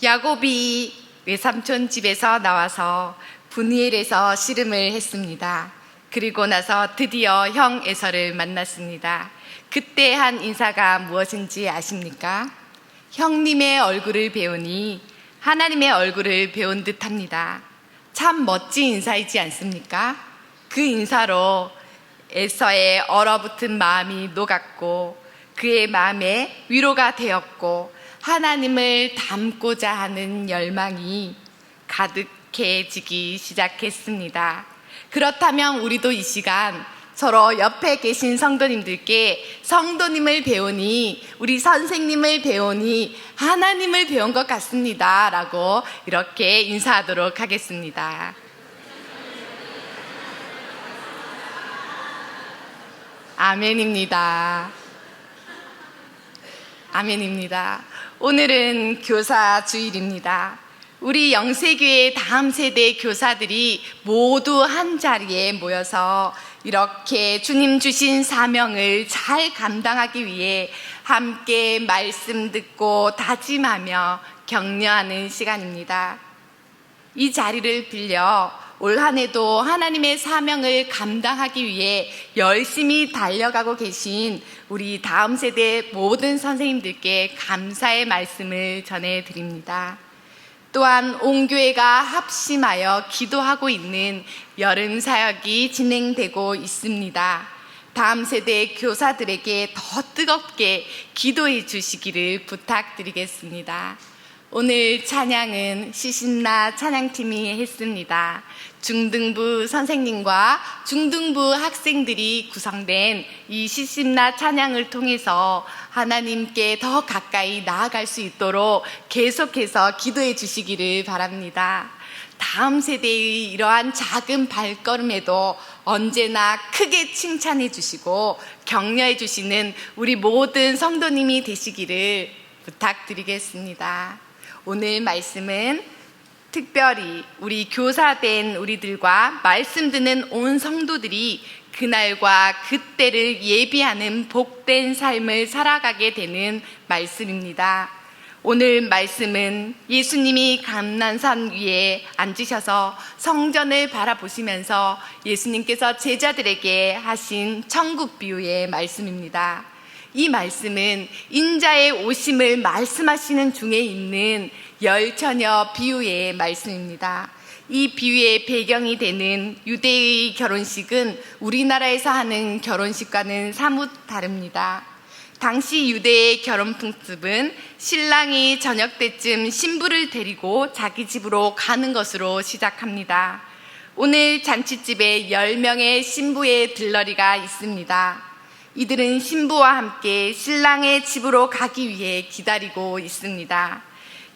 야곱이 외삼촌 집에서 나와서 분이엘에서 씨름을 했습니다. 그리고 나서 드디어 형 에서를 만났습니다. 그때 한 인사가 무엇인지 아십니까? 형님의 얼굴을 배우니 하나님의 얼굴을 배운 듯 합니다. 참 멋진 인사이지 않습니까? 그 인사로 에서의 얼어붙은 마음이 녹았고 그의 마음에 위로가 되었고 하나님을 닮고자 하는 열망이 가득해지기 시작했습니다. 그렇다면 우리도 이 시간 서로 옆에 계신 성도님들께 성도님을 배우니 우리 선생님을 배우니 하나님을 배운 것 같습니다. 라고 이렇게 인사하도록 하겠습니다. 아멘입니다. 아멘입니다. 오늘은 교사 주일입니다. 우리 영세교회 다음 세대 교사들이 모두 한 자리에 모여서 이렇게 주님 주신 사명을 잘 감당하기 위해 함께 말씀 듣고 다짐하며 격려하는 시간입니다. 이 자리를 빌려 올 한 해도 하나님의 사명을 감당하기 위해 열심히 달려가고 계신 우리 다음 세대 모든 선생님들께 감사의 말씀을 전해드립니다. 또한 온 교회가 합심하여 기도하고 있는 여름 사역이 진행되고 있습니다. 다음 세대 교사들에게 더 뜨겁게 기도해 주시기를 부탁드리겠습니다. 오늘 찬양은 시신나 찬양팀이 했습니다. 중등부 선생님과 중등부 학생들이 구성된 이 시신나 찬양을 통해서 하나님께 더 가까이 나아갈 수 있도록 계속해서 기도해 주시기를 바랍니다. 다음 세대의 이러한 작은 발걸음에도 언제나 크게 칭찬해 주시고 격려해 주시는 우리 모든 성도님이 되시기를 부탁드리겠습니다. 오늘 말씀은 특별히 우리 교사된 우리들과 말씀 듣는 온 성도들이 그날과 그때를 예비하는 복된 삶을 살아가게 되는 말씀입니다. 오늘 말씀은 예수님이 감난산 위에 앉으셔서 성전을 바라보시면서 예수님께서 제자들에게 하신 천국 비유의 말씀입니다. 이 말씀은 인자의 오심을 말씀하시는 중에 있는 열처녀 비유의 말씀입니다. 이 비유의 배경이 되는 유대의 결혼식은 우리나라에서 하는 결혼식과는 사뭇 다릅니다. 당시 유대의 결혼 풍습은 신랑이 저녁 때쯤 신부를 데리고 자기 집으로 가는 것으로 시작합니다. 오늘 잔치집에 10명의 신부의 들러리가 있습니다. 이들은 신부와 함께 신랑의 집으로 가기 위해 기다리고 있습니다.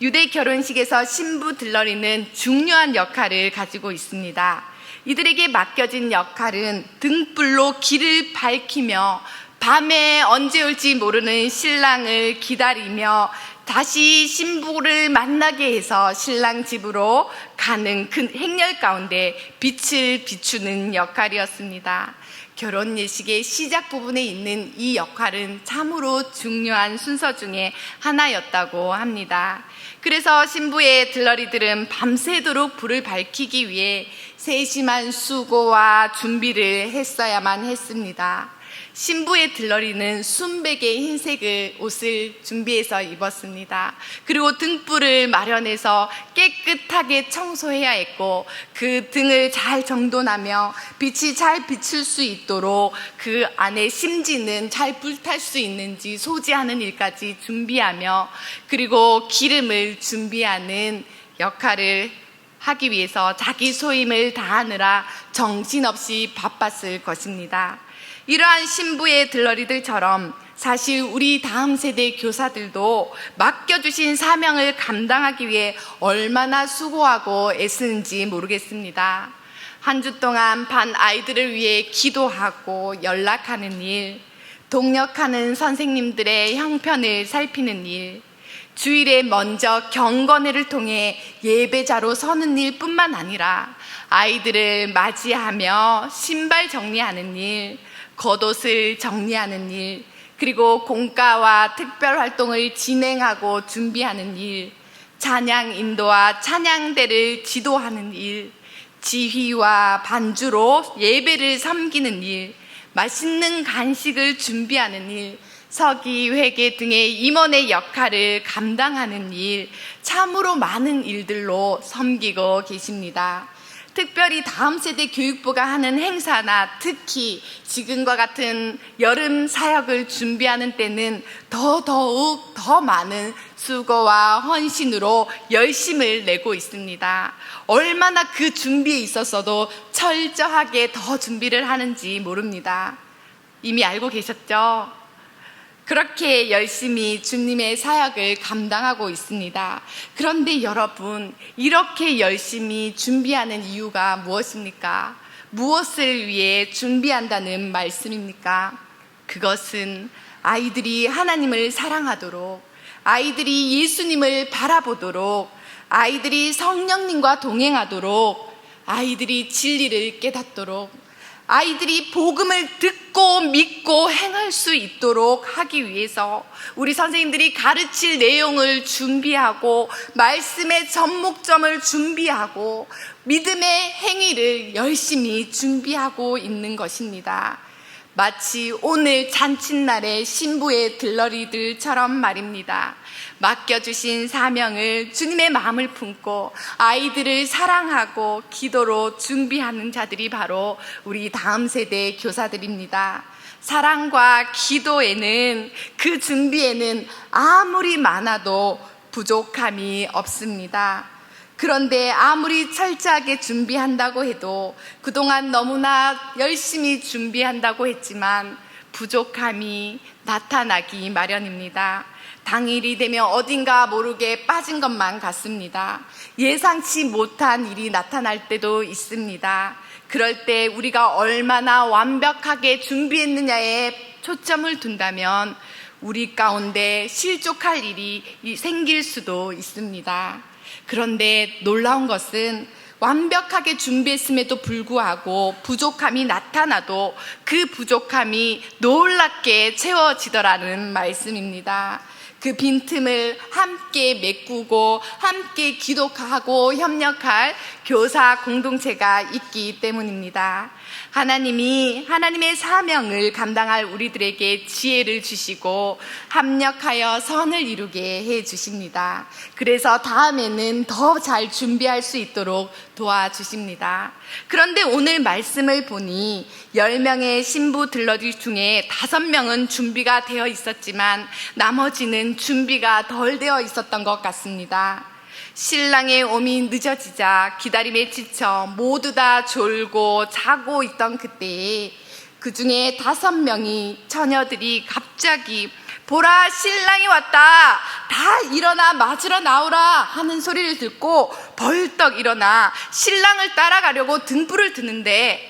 유대 결혼식에서 신부 들러리는 중요한 역할을 가지고 있습니다. 이들에게 맡겨진 역할은 등불로 길을 밝히며 밤에 언제 올지 모르는 신랑을 기다리며 다시 신부를 만나게 해서 신랑 집으로 가는 그 행렬 가운데 빛을 비추는 역할이었습니다. 결혼 예식의 시작 부분에 있는 이 역할은 참으로 중요한 순서 중에 하나였다고 합니다. 그래서 신부의 들러리들은 밤새도록 불을 밝히기 위해 세심한 수고와 준비를 했어야만 했습니다. 신부의 들러리는 순백의 흰색을 옷을 준비해서 입었습니다. 그리고 등불을 마련해서 깨끗하게 청소해야 했고 그 등을 잘 정돈하며 빛이 잘 비칠 수 있도록 그 안에 심지는 잘 불탈 수 있는지 소지하는 일까지 준비하며 그리고 기름을 준비하는 역할을 하기 위해서 자기 소임을 다하느라 정신없이 바빴을 것입니다. 이러한 신부의 들러리들처럼 사실 우리 다음 세대 교사들도 맡겨주신 사명을 감당하기 위해 얼마나 수고하고 애쓰는지 모르겠습니다. 한 주 동안 반 아이들을 위해 기도하고 연락하는 일, 동력하는 선생님들의 형편을 살피는 일, 주일에 먼저 경건회를 통해 예배자로 서는 일 뿐만 아니라 아이들을 맞이하며 신발 정리하는 일, 겉옷을 정리하는 일, 그리고 공과와 특별 활동을 진행하고 준비하는 일, 찬양 인도와 찬양대를 지도하는 일, 지휘와 반주로 예배를 섬기는 일, 맛있는 간식을 준비하는 일, 서기, 회계 등의 임원의 역할을 감당하는 일, 참으로 많은 일들로 섬기고 계십니다. 특별히 다음 세대 교육부가 하는 행사나 특히 지금과 같은 여름 사역을 준비하는 때는 더 더욱 더 많은 수고와 헌신으로 열심을 내고 있습니다. 얼마나 그 준비에 있었어도 철저하게 더 준비를 하는지 모릅니다. 이미 알고 계셨죠? 그렇게 열심히 주님의 사역을 감당하고 있습니다. 그런데 여러분, 이렇게 열심히 준비하는 이유가 무엇입니까? 무엇을 위해 준비한다는 말씀입니까? 그것은 아이들이 하나님을 사랑하도록, 아이들이 예수님을 바라보도록, 아이들이 성령님과 동행하도록, 아이들이 진리를 깨닫도록, 아이들이 복음을 듣고 믿고 행할 수 있도록 하기 위해서 우리 선생님들이 가르칠 내용을 준비하고 말씀의 전목점을 준비하고 믿음의 행위를 열심히 준비하고 있는 것입니다. 마치 오늘 잔칫날의 신부의 들러리들처럼 말입니다. 맡겨주신 사명을 주님의 마음을 품고 아이들을 사랑하고 기도로 준비하는 자들이 바로 우리 다음 세대 교사들입니다. 사랑과 기도에는 그 준비에는 아무리 많아도 부족함이 없습니다. 그런데 아무리 철저하게 준비한다고 해도 그동안 너무나 열심히 준비한다고 했지만 부족함이 나타나기 마련입니다. 당일이 되면 어딘가 모르게 빠진 것만 같습니다. 예상치 못한 일이 나타날 때도 있습니다. 그럴 때 우리가 얼마나 완벽하게 준비했느냐에 초점을 둔다면 우리 가운데 실족할 일이 생길 수도 있습니다. 그런데 놀라운 것은 완벽하게 준비했음에도 불구하고 부족함이 나타나도 그 부족함이 놀랍게 채워지더라는 말씀입니다. 그 빈틈을 함께 메꾸고 함께 기독하고 협력할 교사 공동체가 있기 때문입니다. 하나님이 하나님의 사명을 감당할 우리들에게 지혜를 주시고 합력하여 선을 이루게 해 주십니다. 그래서 다음에는 더 잘 준비할 수 있도록 도와주십니다. 그런데 오늘 말씀을 보니 10명의 신부 들러리 중에 5명은 준비가 되어 있었지만 나머지는 준비가 덜 되어 있었던 것 같습니다. 신랑의 오미 늦어지자 기다림에 지쳐 모두 다 졸고 자고 있던 그때에 그 중에 다섯 명이 처녀들이 갑자기 보라 신랑이 왔다 다 일어나 맞으러 나오라 하는 소리를 듣고 벌떡 일어나 신랑을 따라가려고 등불을 드는데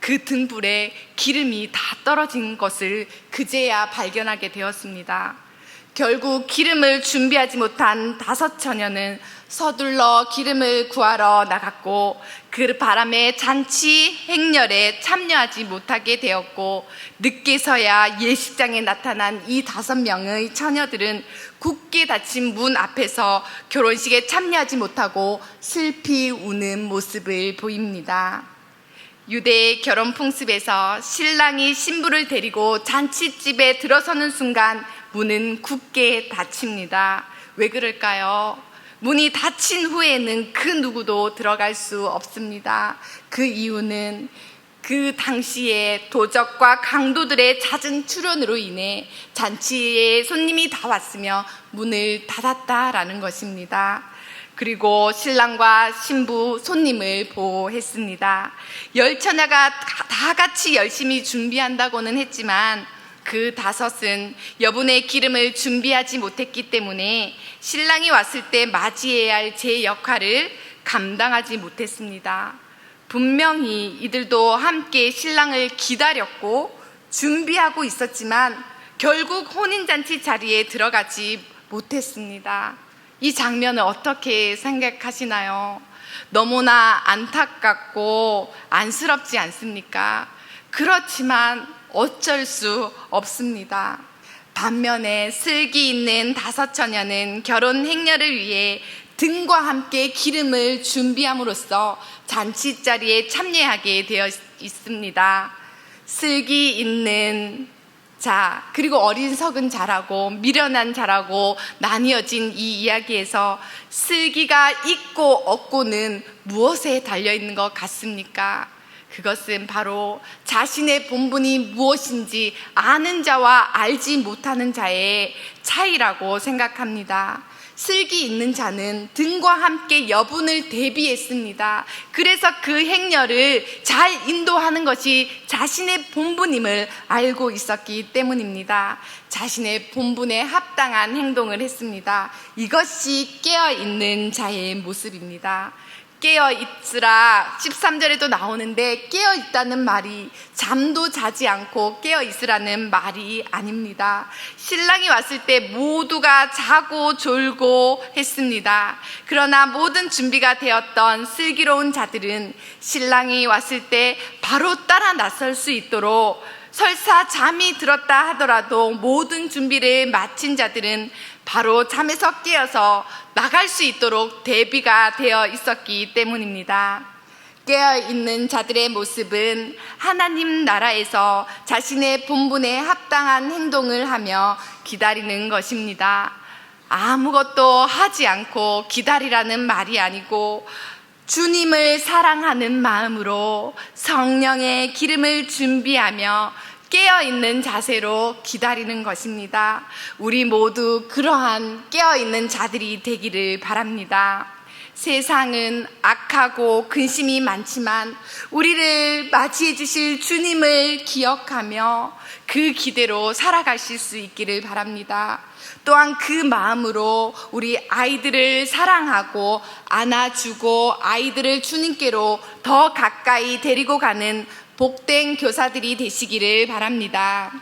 그 등불에 기름이 다 떨어진 것을 그제야 발견하게 되었습니다. 결국 기름을 준비하지 못한 다섯 처녀는 서둘러 기름을 구하러 나갔고 그 바람에 잔치 행렬에 참여하지 못하게 되었고 늦게서야 예식장에 나타난 이 다섯 명의 처녀들은 굳게 닫힌 문 앞에서 결혼식에 참여하지 못하고 슬피 우는 모습을 보입니다. 유대의 결혼 풍습에서 신랑이 신부를 데리고 잔치집에 들어서는 순간 문은 굳게 닫힙니다. 왜 그럴까요? 문이 닫힌 후에는 그 누구도 들어갈 수 없습니다. 그 이유는 그 당시에 도적과 강도들의 잦은 출현으로 인해 잔치에 손님이 다 왔으며 문을 닫았다라는 것입니다. 그리고 신랑과 신부 손님을 보호했습니다. 열 처녀가 다 같이 열심히 준비한다고는 했지만 그 다섯은 여분의 기름을 준비하지 못했기 때문에 신랑이 왔을 때 맞이해야 할 제 역할을 감당하지 못했습니다. 분명히 이들도 함께 신랑을 기다렸고 준비하고 있었지만 결국 혼인잔치 자리에 들어가지 못했습니다. 이 장면을 어떻게 생각하시나요? 너무나 안타깝고 안쓰럽지 않습니까? 그렇지만 어쩔 수 없습니다. 반면에 슬기 있는 다섯 처녀는 결혼 행렬을 위해 등과 함께 기름을 준비함으로써 잔치 자리에 참여하게 되어 있습니다. 슬기 있는 자, 그리고 어린 석은 자라고 미련한 자라고 나뉘어진 이 이야기에서 슬기가 있고 없고는 무엇에 달려 있는 것 같습니까? 그것은 바로 자신의 본분이 무엇인지 아는 자와 알지 못하는 자의 차이라고 생각합니다. 슬기 있는 자는 등과 함께 여분을 대비했습니다. 그래서 그 행렬을 잘 인도하는 것이 자신의 본분임을 알고 있었기 때문입니다. 자신의 본분에 합당한 행동을 했습니다. 이것이 깨어 있는 자의 모습입니다. 깨어 있으라 13절에도 나오는데 깨어 있다는 말이 잠도 자지 않고 깨어 있으라는 말이 아닙니다. 신랑이 왔을 때 모두가 자고 졸고 했습니다. 그러나 모든 준비가 되었던 슬기로운 자들은 신랑이 왔을 때 바로 따라 나설 수 있도록 설사 잠이 들었다 하더라도 모든 준비를 마친 자들은 바로 잠에서 깨어서 나갈 수 있도록 대비가 되어 있었기 때문입니다. 깨어 있는 자들의 모습은 하나님 나라에서 자신의 본분에 합당한 행동을 하며 기다리는 것입니다. 아무것도 하지 않고 기다리라는 말이 아니고 주님을 사랑하는 마음으로 성령의 기름을 준비하며 깨어있는 자세로 기다리는 것입니다. 우리 모두 그러한 깨어있는 자들이 되기를 바랍니다. 세상은 악하고 근심이 많지만 우리를 맞이해 주실 주님을 기억하며 그 기대로 살아가실 수 있기를 바랍니다. 또한 그 마음으로 우리 아이들을 사랑하고 안아주고 아이들을 주님께로 더 가까이 데리고 가는 복된 교사들이 되시기를 바랍니다.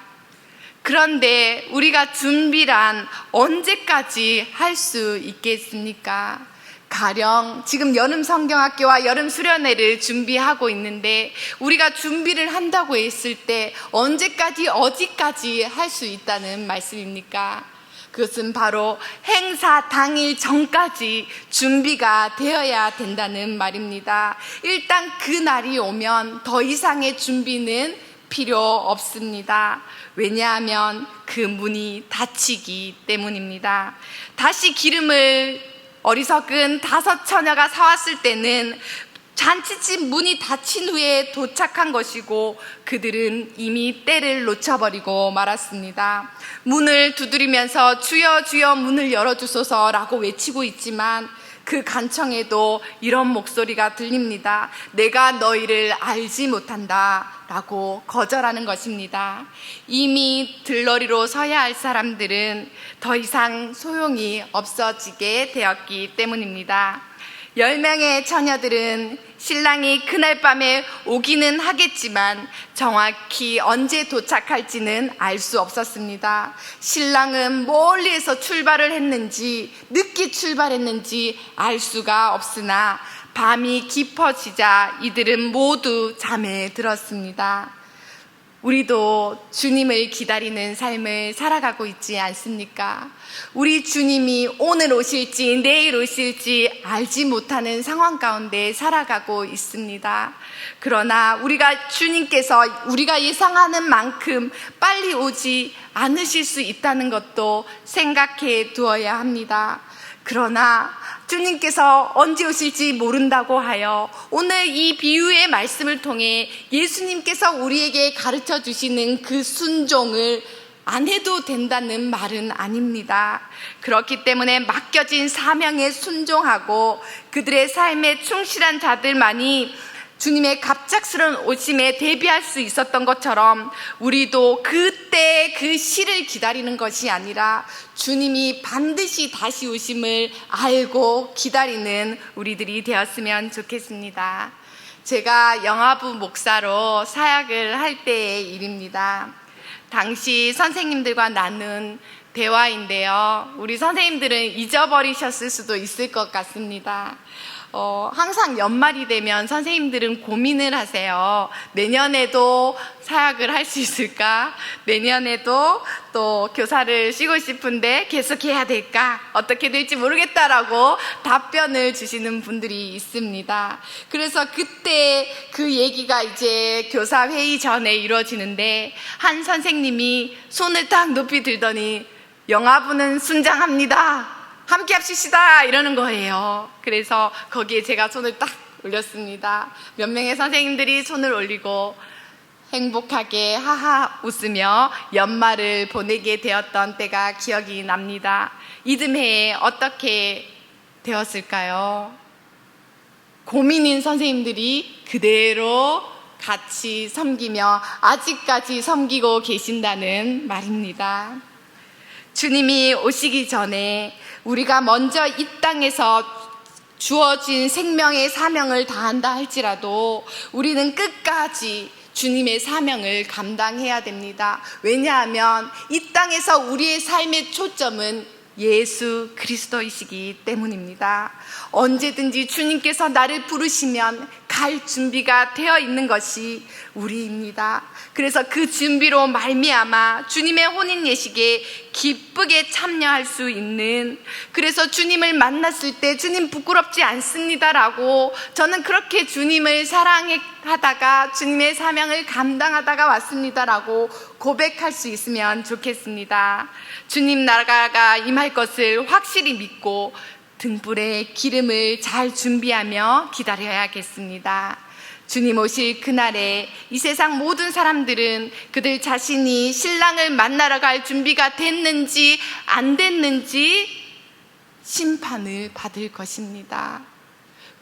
그런데 우리가 준비란 언제까지 할 수 있겠습니까? 가령 지금 여름 성경학교와 여름 수련회를 준비하고 있는데 우리가 준비를 한다고 했을 때 언제까지 어디까지 할 수 있다는 말씀입니까? 그것은 바로 행사 당일 전까지 준비가 되어야 된다는 말입니다. 일단 그 날이 오면 더 이상의 준비는 필요 없습니다. 왜냐하면 그 문이 닫히기 때문입니다. 다시 기름을 어리석은 다섯 처녀가 사왔을 때는 잔치집 문이 닫힌 후에 도착한 것이고 그들은 이미 때를 놓쳐버리고 말았습니다. 문을 두드리면서 주여 주여 문을 열어주소서라고 외치고 있지만 그 간청에도 이런 목소리가 들립니다. 내가 너희를 알지 못한다. 라고 거절하는 것입니다. 이미 들러리로 서야 할 사람들은 더 이상 소용이 없어지게 되었기 때문입니다. 열 명의 처녀들은 신랑이 그날 밤에 오기는 하겠지만 정확히 언제 도착할지는 알 수 없었습니다. 신랑은 멀리에서 출발을 했는지 늦게 출발했는지 알 수가 없으나 밤이 깊어지자 이들은 모두 잠에 들었습니다. 우리도 주님을 기다리는 삶을 살아가고 있지 않습니까? 우리 주님이 오늘 오실지 내일 오실지 알지 못하는 상황 가운데 살아가고 있습니다. 그러나 우리가 주님께서 우리가 예상하는 만큼 빨리 오지 않으실 수 있다는 것도 생각해 두어야 합니다. 그러나 주님께서 언제 오실지 모른다고 하여 오늘 이 비유의 말씀을 통해 예수님께서 우리에게 가르쳐 주시는 그 순종을 안 해도 된다는 말은 아닙니다. 그렇기 때문에 맡겨진 사명에 순종하고 그들의 삶에 충실한 자들만이 주님의 갑작스러운 오심에 대비할 수 있었던 것처럼 우리도 그때 그 시를 기다리는 것이 아니라 주님이 반드시 다시 오심을 알고 기다리는 우리들이 되었으면 좋겠습니다. 제가 영화부 목사로 사역을 할 때의 일입니다. 당시 선생님들과 나눈 대화인데요. 우리 선생님들은 잊어버리셨을 수도 있을 것 같습니다. 어, 항상 연말이 되면 선생님들은 고민을 하세요. 내년에도 사역을 할 수 있을까? 내년에도 또 교사를 쉬고 싶은데 계속 해야 될까? 어떻게 될지 모르겠다라고 답변을 주시는 분들이 있습니다. 그래서 그때 그 얘기가 이제 교사 회의 전에 이루어지는데 한 선생님이 손을 딱 높이 들더니 영화부는 순장합니다. 함께 합시다 이러는 거예요. 그래서 거기에 제가 손을 딱 올렸습니다. 몇 명의 선생님들이 손을 올리고 행복하게 하하 웃으며 연말을 보내게 되었던 때가 기억이 납니다. 이듬해에 어떻게 되었을까요? 고민인 선생님들이 그대로 같이 섬기며 아직까지 섬기고 계신다는 말입니다. 주님이 오시기 전에 우리가 먼저 이 땅에서 주어진 생명의 사명을 다한다 할지라도 우리는 끝까지 주님의 사명을 감당해야 됩니다. 왜냐하면 이 땅에서 우리의 삶의 초점은 예수 그리스도이시기 때문입니다. 언제든지 주님께서 나를 부르시면 갈 준비가 되어 있는 것이 우리입니다. 그래서 그 준비로 말미암아 주님의 혼인 예식에 기쁘게 참여할 수 있는 그래서 주님을 만났을 때 주님 부끄럽지 않습니다라고 저는 그렇게 주님을 사랑하다가 주님의 사명을 감당하다가 왔습니다라고 고백할 수 있으면 좋겠습니다. 주님 나라가 임할 것을 확실히 믿고 등불에 기름을 잘 준비하며 기다려야겠습니다. 주님 오실 그날에 이 세상 모든 사람들은 그들 자신이 신랑을 만나러 갈 준비가 됐는지 안 됐는지 심판을 받을 것입니다.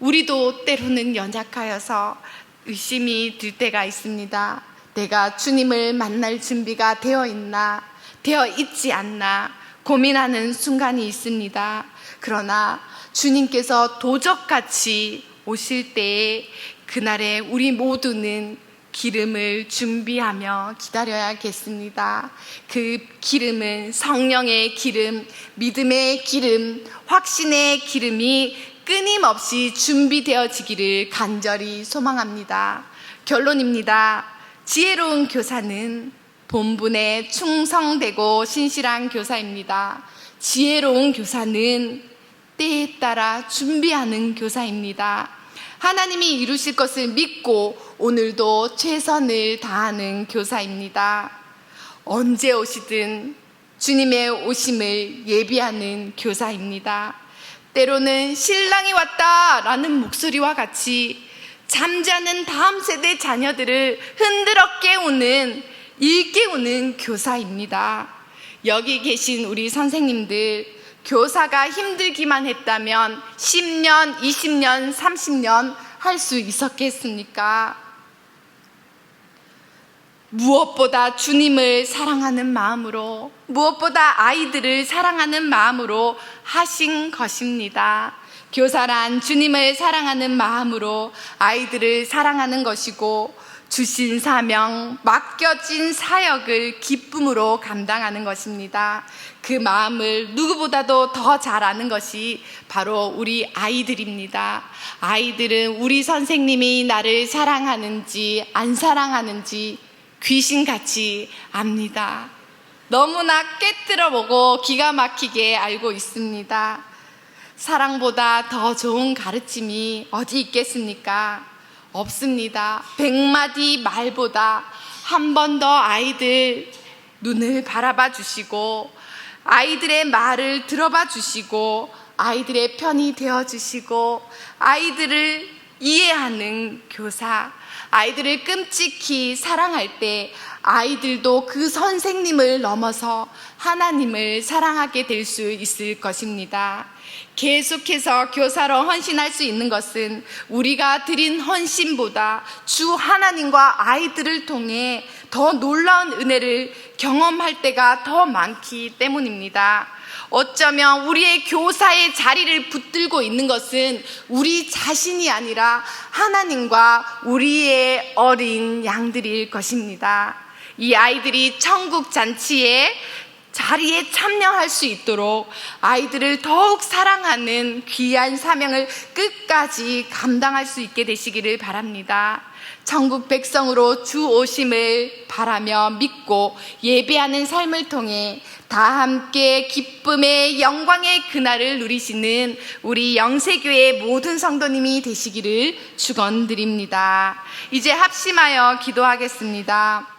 우리도 때로는 연약하여서 의심이 들 때가 있습니다. 내가 주님을 만날 준비가 되어 있나, 되어 있지 않나 고민하는 순간이 있습니다. 그러나 주님께서 도적같이 오실 때에 그날에 우리 모두는 기름을 준비하며 기다려야겠습니다. 그 기름은 성령의 기름, 믿음의 기름, 확신의 기름이 끊임없이 준비되어지기를 간절히 소망합니다. 결론입니다. 지혜로운 교사는 본분에 충성되고 신실한 교사입니다. 지혜로운 교사는 때에 따라 준비하는 교사입니다. 하나님이 이루실 것을 믿고 오늘도 최선을 다하는 교사입니다. 언제 오시든 주님의 오심을 예비하는 교사입니다. 때로는 신랑이 왔다 라는 목소리와 같이 잠자는 다음 세대 자녀들을 흔들어 깨우는 일깨우는 교사입니다. 여기 계신 우리 선생님들 교사가 힘들기만 했다면 10년, 20년, 30년 할 수 있었겠습니까? 무엇보다 주님을 사랑하는 마음으로, 무엇보다 아이들을 사랑하는 마음으로 하신 것입니다. 교사란 주님을 사랑하는 마음으로 아이들을 사랑하는 것이고, 주신 사명, 맡겨진 사역을 기쁨으로 감당하는 것입니다. 그 마음을 누구보다도 더 잘 아는 것이 바로 우리 아이들입니다. 아이들은 우리 선생님이 나를 사랑하는지 안 사랑하는지 귀신같이 압니다. 너무나 깨뜨려 보고 기가 막히게 알고 있습니다. 사랑보다 더 좋은 가르침이 어디 있겠습니까? 없습니다. 백마디 말보다 한 번 더 아이들 눈을 바라봐 주시고 아이들의 말을 들어봐 주시고 아이들의 편이 되어 주시고 아이들을 이해하는 교사, 아이들을 끔찍히 사랑할 때 아이들도 그 선생님을 넘어서 하나님을 사랑하게 될 수 있을 것입니다. 계속해서 교사로 헌신할 수 있는 것은 우리가 드린 헌신보다 주 하나님과 아이들을 통해 더 놀라운 은혜를 경험할 때가 더 많기 때문입니다. 어쩌면 우리의 교사의 자리를 붙들고 있는 것은 우리 자신이 아니라 하나님과 우리의 어린 양들일 것입니다. 이 아이들이 천국 잔치에 자리에 참여할 수 있도록 아이들을 더욱 사랑하는 귀한 사명을 끝까지 감당할 수 있게 되시기를 바랍니다. 전국 백성으로 주 오심을 바라며 믿고 예배하는 삶을 통해 다 함께 기쁨의 영광의 그날을 누리시는 우리 영세교회 모든 성도님이 되시기를 축원드립니다. 이제 합심하여 기도하겠습니다.